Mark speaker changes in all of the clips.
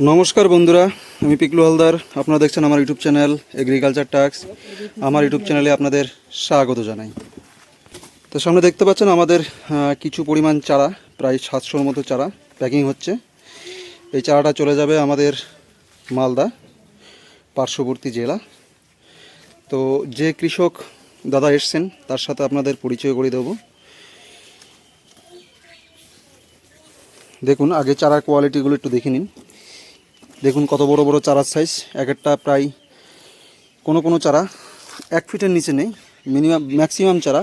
Speaker 1: নমস্কার বন্ধুরা, আমি পিকলু হালদার। আপনারা দেখছেন আমার ইউটিউব চ্যানেল এগ্রিকালচার টাক্স আমার ইউটিউব চ্যানেলে আপনাদের স্বাগত জানাই। তো সামনে দেখতে পাচ্ছেন আমাদের কিছু পরিমাণ চারা, প্রায় সাতশোর মতো চারা প্যাকিং হচ্ছে। এই চারাটা চলে যাবে আমাদের মালদা, পার্শ্ববর্তী জেলা। তো যে কৃষক দাদা এসছেন, তার সাথে আপনাদের পরিচয় করে দেবো। দেখুন, আগে চারার কোয়ালিটিগুলো একটু দেখে নিন। দেখুন কত বড় বড় চারার সাইজ এক একটা প্রায় কোনো কোনো চারা এক ফিটের নিচে নেই। মিনিমাম ম্যাক্সিমাম চারা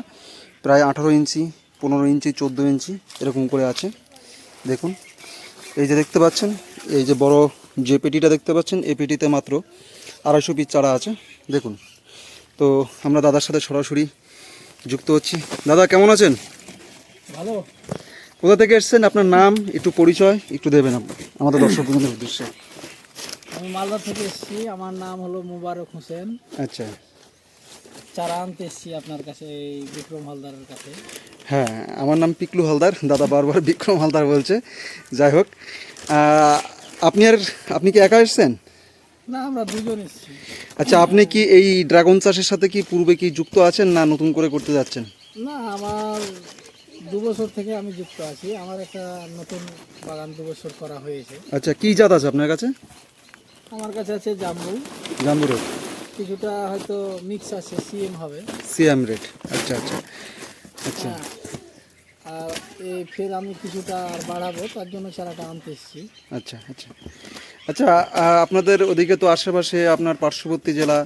Speaker 1: প্রায় আঠারো ইঞ্চি পনেরো ইঞ্চি চোদ্দ ইঞ্চি এরকম করে আছে। দেখুন এই যে দেখতে পাচ্ছেন এই যে বড় যে পেটিটা দেখতে পাচ্ছেন এই পেটিতে মাত্র আড়াইশো পিস চারা আছে। দেখুন তো আমরা দাদার সাথে সরাসরি যুক্ত হচ্ছি। দাদা কেমন আছেন?
Speaker 2: ভালো।
Speaker 1: কোথা থেকে এসেছেন? আপনার নাম একটু পরিচয় একটু দেবেন আপনি আমাদের দর্শক বন্ধুদের উদ্দেশ্যে।
Speaker 2: আমি মালদা থেকে এসেছি। আমার নাম হলো মুবারক হোসেন।
Speaker 1: আচ্ছা।
Speaker 2: চারা আনতে এসেছি আপনার কাছে এই বিক্রম হালদারের কাছে।
Speaker 1: হ্যাঁ আমার নাম পিকলু হালদার। দাদা বারবার বিক্রম হালদার বলছে। যাই হোক আপনি আর আপনি কি একা এসেছেন?
Speaker 2: না আমরা দুজন এসেছি।
Speaker 1: আচ্ছা আপনি কি এই ড্রাগন চাষের সাথে কি পূর্বে কি যুক্ত আছেন না নতুন করে করতে যাচ্ছেন?
Speaker 2: না আমার দু বছর থেকে আমি যুক্ত আছি। আমার একটা নতুন বাগান দু বছর করা হয়েছে।
Speaker 1: আচ্ছা কি জাত আছে আপনার কাছে?
Speaker 2: আমার কাছে আছে জাম্বু
Speaker 1: জাম্বুরের
Speaker 2: কিছুটা হয়তো মিক্স আছে সিএম হবে।
Speaker 1: CM rate. আচ্ছা আচ্ছা। আচ্ছা।
Speaker 2: হ্যাঁ। আর এই ফের আমি কিছুটা আর বাড়াবো তার জন্য চারাটা আনতে এসেছি।
Speaker 1: আচ্ছা আচ্ছা। আচ্ছা আপনাদের ওদিকে তো আশেপাশে আপনার পার্শ্ববর্তী জেলা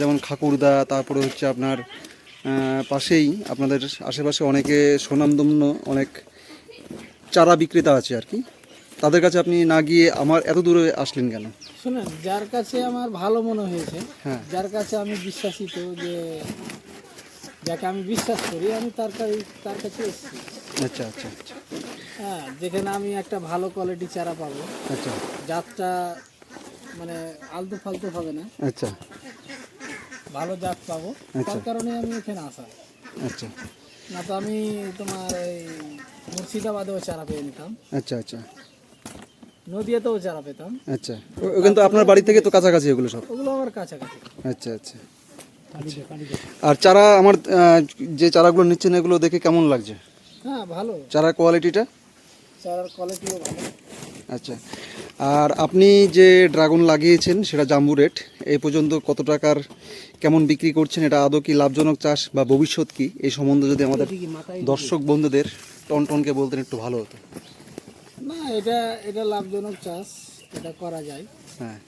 Speaker 1: যেমন খাকুরদা তারপরে হচ্ছে আপনার পাশেই আপনাদের আশেপাশে অনেকে সুনামধন্য অনেক চারা বিক্রেতা আছে আর কি। তাদের কাছে আপনি না গিয়ে আমার এত দূরে আসলেন কেন?
Speaker 2: শুনেন যার কাছে আমার ভালো মনে হয়েছে
Speaker 1: হ্যাঁ।
Speaker 2: যার কাছে আমি বিশ্বাসিত যে যাকে আমি বিশ্বাস করি আমি তার কাছে তার কাছে এসেছি।
Speaker 1: আচ্ছা আচ্ছা আচ্ছা।
Speaker 2: হ্যাঁ যেখানে আমি একটা ভালো কোয়ালিটি চারা পাবো।
Speaker 1: আচ্ছা।
Speaker 2: জাতটা মানে আলতু ফালতু হবে না।
Speaker 1: আচ্ছা।
Speaker 2: ভালো জাত পাবো।
Speaker 1: আচ্ছা।
Speaker 2: তার কারণে আমি এখানে আসা।
Speaker 1: আচ্ছা।
Speaker 2: না তো আমি তোমার এই মুর্শিদাবাদেও চারা পেয়ে নিতাম।
Speaker 1: আচ্ছা আচ্ছা।
Speaker 2: নদিয়াতেও চারা পেতাম।
Speaker 1: আচ্ছা। ও- ওখানে তো আপনার বাড়ি থেকে তো কাছাকাছি এগুলো সব?
Speaker 2: ওগুলো আমার কাছাকাছি।
Speaker 1: আচ্ছা আচ্ছা। আর চারা আমার যে চারাগুলো নিচ্ছেন এগুলো দেখে কেমন লাগছে?
Speaker 2: হ্যাঁ ভালো।
Speaker 1: চারার কোয়ালিটিটা
Speaker 2: চারার কোয়ালিটিও ভালো।
Speaker 1: আচ্ছা। আর আপনি যে ড্রাগন লাগিয়েছেন সেটা জাম্বু রেট এই পর্যন্ত কত টাকার কেমন বিক্রি করছেন এটা আদৌ কি লাভজনক চাষ বা ভবিষ্যৎ কি? এই সম্বন্ধে যদি আমাদের দর্শক বন্ধুদের টন টনকে বলতেন একটু ভালো হতো।
Speaker 2: এটা এটা লাভজনক চাষ এটা করা যায়।
Speaker 1: হ্যাঁ।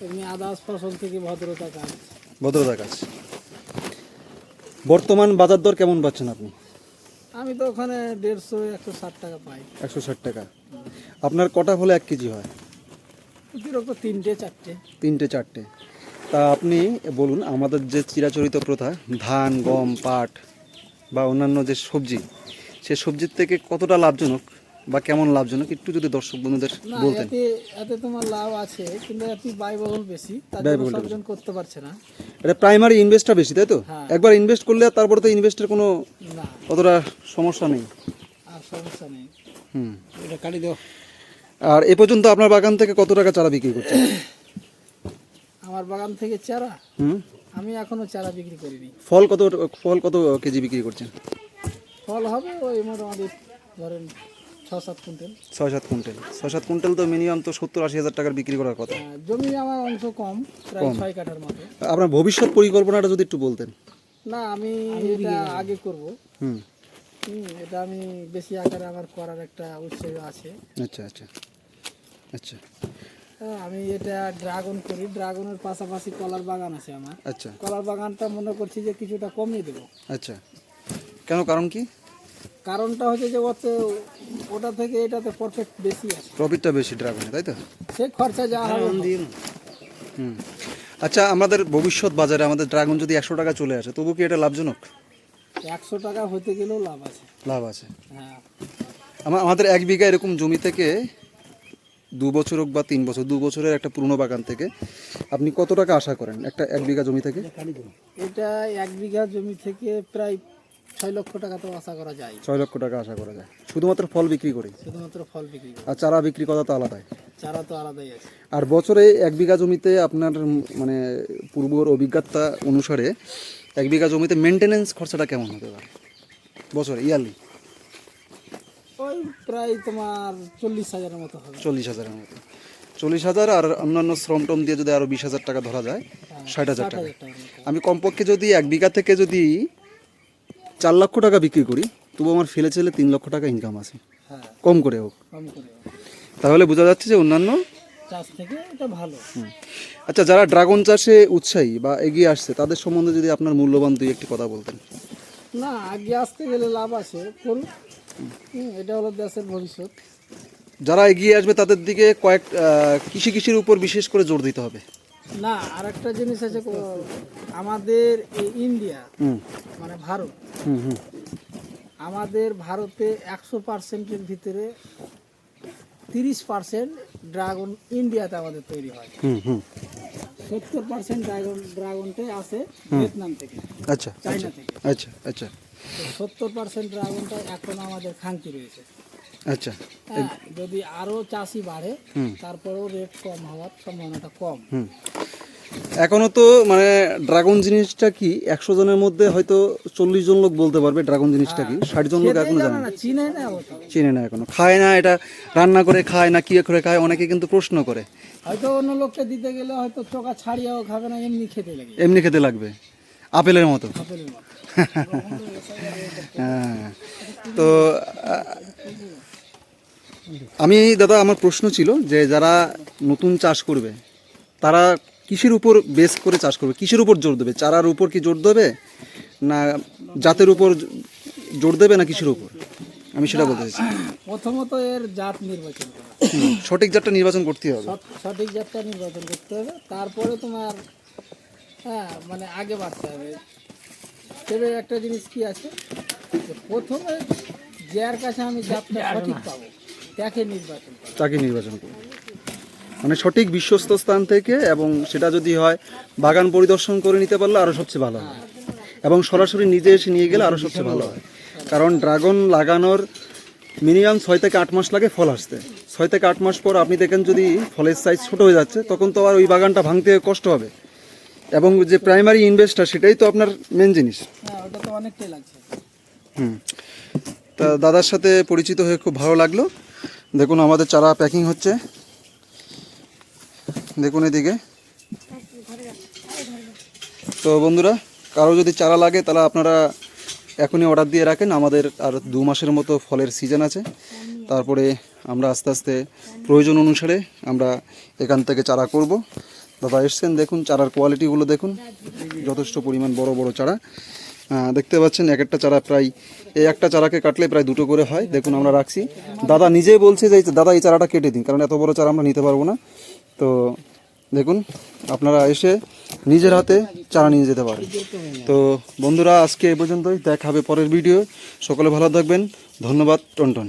Speaker 2: এমনি আদার্স ফসল থেকে ভদ্রতা কাজ।
Speaker 1: ভদ্রতা কাজ। বর্তমান বাজার দর কেমন পাচ্ছেন আপনি?
Speaker 2: আমি তো ওখানে দেড়শো একশো ষাট টাকা পাই।
Speaker 1: একশো ষাট টাকা। আপনার কটা হলে এক কেজি হয়?
Speaker 2: অতিরিক্ত তিনটে চারটে।
Speaker 1: তিনটে চারটে। তা আপনি বলুন আমাদের যে চিরাচরিত প্রথা ধান গম পাট বা অন্যান্য যে সবজি সে সবজির থেকে কতটা লাভজনক? বা কেমন লাভজনক? একটু যদি দর্শক বন্ধুদের বলতেন।
Speaker 2: এতে তোমার লাভ আছে কিন্তু এতে ব্যয়বহুল বেশি। তার জন্য
Speaker 1: ব্যয়বহুল
Speaker 2: সবজন করতে পারছে না।
Speaker 1: এটা প্রাইমারি ইনভেস্টটা বেশি তাই তো?
Speaker 2: হ্যাঁ।
Speaker 1: একবার ইনভেস্ট করলে আর তারপরে তো ইনভেস্টের কোনো
Speaker 2: না।
Speaker 1: অতটা সমস্যা নেই।
Speaker 2: আর সমস্যা নেই।
Speaker 1: হুম।
Speaker 2: এটা কাটি দাও।
Speaker 1: আর এ পর্যন্ত আপনার বাগান থেকে কত টাকা চারা বিক্রি করছেন?
Speaker 2: আমার বাগান থেকে চারা?
Speaker 1: হুম।
Speaker 2: আমি এখনও চারা বিক্রি করিনি।
Speaker 1: ফল কত ফল কত কেজি বিক্রি করছেন?
Speaker 2: ফল হবে ওই মোটামুটি ধরেন ছ সাত কুইন্টাল।
Speaker 1: ছয় সাত কুইন্টাল। ছয় সাত কুইন্টাল তো মিনিমাম তো সত্তর আশি হাজার টাকার বিক্রি করার কথা।
Speaker 2: জমি আমার অংশ কম প্রায় ছয় কাঠার মতো।
Speaker 1: আপনার ভবিষ্যৎ পরিকল্পনাটা যদি একটু বলতেন।
Speaker 2: না আমি এটা আগে করব।
Speaker 1: হুম।
Speaker 2: হুম, এটা আমি বেশি আকারে আমার করার একটা উৎসাহ আছে।
Speaker 1: আচ্ছা আচ্ছা। আচ্ছা।
Speaker 2: হ্যাঁ, আমি এটা ড্রাগন করি। ড্রাগনের পাশাপাশি কলার বাগান আছে আমার।
Speaker 1: আচ্ছা।
Speaker 2: কলার বাগানটা মনে করছি যে কিছুটা কমিয়ে দেবো।
Speaker 1: আচ্ছা। কেন কারণ কি?
Speaker 2: কারণটা হচ্ছে যে ওতে ওটা থেকে এটাতে পারফেক্ট বেশি আছে।
Speaker 1: প্রফিটটা বেশি ড্রাগনে তাই তো?
Speaker 2: সে খরচা যা হবে।
Speaker 1: হুম। আচ্ছা আমাদের ভবিষ্যৎ বাজারে আমাদের ড্রাগন যদি একশো টাকা চলে আসে তবু কি এটা লাভজনক?
Speaker 2: একশো টাকা হতে গেলেও লাভ আছে।
Speaker 1: লাভ আছে।
Speaker 2: হ্যাঁ।
Speaker 1: আমা- আমাদের এক বিঘা এরকম জমি থেকে দু বছর হোক বা তিন বছর দু বছরের একটা পুরনো বাগান থেকে আপনি কত টাকা আশা করেন একটা এক বিঘা জমি থেকে?
Speaker 2: এটা এক বিঘা জমি থেকে প্রায় ছয় লক্ষ টাকা তো আশা করা যায়।
Speaker 1: ছয় লক্ষ টাকা আশা করা যায়। শুধুমাত্র ফল বিক্রি করে
Speaker 2: শুধুমাত্র ফল বিক্রি করে
Speaker 1: আর চারা বিক্রি করা তো আলাদাই।
Speaker 2: চারা তো আলাদাই আছে।
Speaker 1: আর বছরে এক বিঘা জমিতে আপনার মানে পূর্বর অভিজ্ঞতা অনুসারে এক বিঘা জমিতে মেনটেনেন্স খরচাটা কেমন হতে পারে? বছরে ইয়ারলি
Speaker 2: ওই প্রায় তোমার চল্লিশ হাজারের মতো হবে।
Speaker 1: চল্লিশ হাজারের মতো। চল্লিশ হাজার আর অন্যান্য শ্রম টম দিয়ে যদি আরও বিশ হাজার টাকা ধরা যায় ষাট হাজার টাকা। আমি কমপক্ষে যদি এক বিঘা থেকে যদি চার লক্ষ টাকা বিক্রি করি তবু আমার ফেলে ছেলে তিন লক্ষ টাকা ইনকাম আছে।
Speaker 2: হ্যাঁ।
Speaker 1: কম করে হোক।
Speaker 2: কম
Speaker 1: তাহলে বোঝা যাচ্ছে যে অন্যান্য
Speaker 2: চাষ থেকে এটা ভালো।
Speaker 1: আচ্ছা যারা ড্রাগন চাষে উৎসাহী বা এগিয়ে আসছে তাদের সম্বন্ধে যদি আপনার মূল্যবান দুই একটি কথা বলতেন।
Speaker 2: না আগে আসতে গেলে লাভ আছে করুন এটা হলো দেশের ভবিষ্যৎ।
Speaker 1: যারা এগিয়ে আসবে তাদের দিকে কয়েক কৃষি কৃষির উপর বিশেষ করে জোর দিতে হবে।
Speaker 2: না আর একটা জিনিস আছে আমাদের এই ইন্ডিয়া মানে ভারত আমাদের ভারতে একশো পার্সেন্টের ভিতরে তিরিশ পার্সেন্ট ড্রাগন ইন্ডিয়াতে আমাদের তৈরি হয়।
Speaker 1: হুম হুম।
Speaker 2: সত্তর পার্সেন্ট ড্রাগন ড্রাগনটাই আসে ভিয়েতনাম থেকে
Speaker 1: আচ্ছা
Speaker 2: চাইনা থেকে।
Speaker 1: আচ্ছা আচ্ছা।
Speaker 2: সত্তর পার্সেন্ট ড্রাগনটা এখন আমাদের খাঙ্কি রয়েছে।
Speaker 1: আচ্ছা।
Speaker 2: হ্যাঁ যদি আরও চাষি বাড়ে। তারপরেও রেট কম হওয়ার সম্ভাবনাটা কম।
Speaker 1: এখনও তো মানে ড্রাগন জিনিসটা কি একশো জনের মধ্যে হয়তো চল্লিশ জন লোক বলতে পারবে ড্রাগন জিনিসটা কি? ষাট জন লোক এখনও
Speaker 2: জানে চিনে না
Speaker 1: এখনও। খায় না এটা রান্না করে খায় না কি করে খায় অনেকে কিন্তু প্রশ্ন করে।
Speaker 2: হয়তো অন্য লোককে দিতে গেলে হয়তো চোখা ছাড়িয়েও খাবে না এমনি খেতে লাগে।
Speaker 1: এমনি খেতে লাগবে। আপেলের মতো। হ্যাঁ। তো আমি দাদা আমার প্রশ্ন ছিল যে যারা নতুন চাষ করবে তারা কিসের উপর বেস করে চাষ করবে? কিসের উপর জোর দেবে? চারার উপর কি জোর দেবে? না জাতের উপর জোর দেবে না কিসের উপর? আমি সেটা বলতে চাইছি।
Speaker 2: প্রথমত এর জাত নির্বাচন
Speaker 1: সঠিক জাতটা নির্বাচন করতে হবে।
Speaker 2: সঠিক জাতটা নির্বাচন করতে হবে। তারপরে তোমার হ্যাঁ মানে আগে বাড়তে হবে। তবে একটা জিনিস কি আছে? প্রথমে যার কাছে আমি জাতটা সঠিক পাবো তাকে নির্বাচন
Speaker 1: তাকে নির্বাচন করবে মানে সঠিক বিশ্বস্ত স্থান থেকে এবং সেটা যদি হয় বাগান পরিদর্শন করে নিতে পারলে আরও সবচেয়ে ভালো হয়। এবং সরাসরি নিজে এসে নিয়ে গেলে আরও সবচেয়ে ভালো হয়। কারণ ড্রাগন লাগানোর মিনিমাম ছয় থেকে আট মাস লাগে ফল আসতে। ছয় থেকে আট মাস পর আপনি দেখেন যদি ফলের সাইজ ছোট হয়ে যাচ্ছে তখন তো আর ওই বাগানটা ভাঙতে কষ্ট হবে। এবং যে প্রাইমারি ইনভেস্টটা সেটাই তো আপনার মেন জিনিস।
Speaker 2: হ্যাঁ
Speaker 1: হুম। তা দাদার সাথে পরিচিত হয়ে খুব ভালো লাগল। দেখুন, আমাদের চারা প্যাকিং হচ্ছে। দেখুন এদিকে। তো বন্ধুরা, কারও যদি চারা লাগে, তাহলে আপনারা এখনই অর্ডার দিয়ে রাখেন। আমাদের আর দু মাসের মতো ফলের সিজন আছে। তারপরে আমরা আস্তে আস্তে প্রয়োজন অনুসারে আমরা এখান থেকে চারা করব। দাদা এসছেন, দেখুন, চারার কোয়ালিটিগুলো দেখুন। যথেষ্ট পরিমাণ বড় বড় চারা। দেখতে পাচ্ছেন, এক একটা চারা প্রায়, এই একটা চারাকে কাটলে প্রায় দুটো করে হয়। দেখুন, আমরা রাখছি। দাদা নিজেই বলছে যে, দাদা, এই চারাটা কেটে দিন, কারণ এত বড় চারা আমরা নিতে পারব না। তো, দেখুন, আপনারা এসে নিজের হাতে চারা নিয়ে যেতে পারেন। তো, বন্ধুরা, আজকে এ পর্যন্তই। দেখা হবে পরের ভিডিও। সকলে ভালো থাকবেন। ধন্যবাদ, টনটন।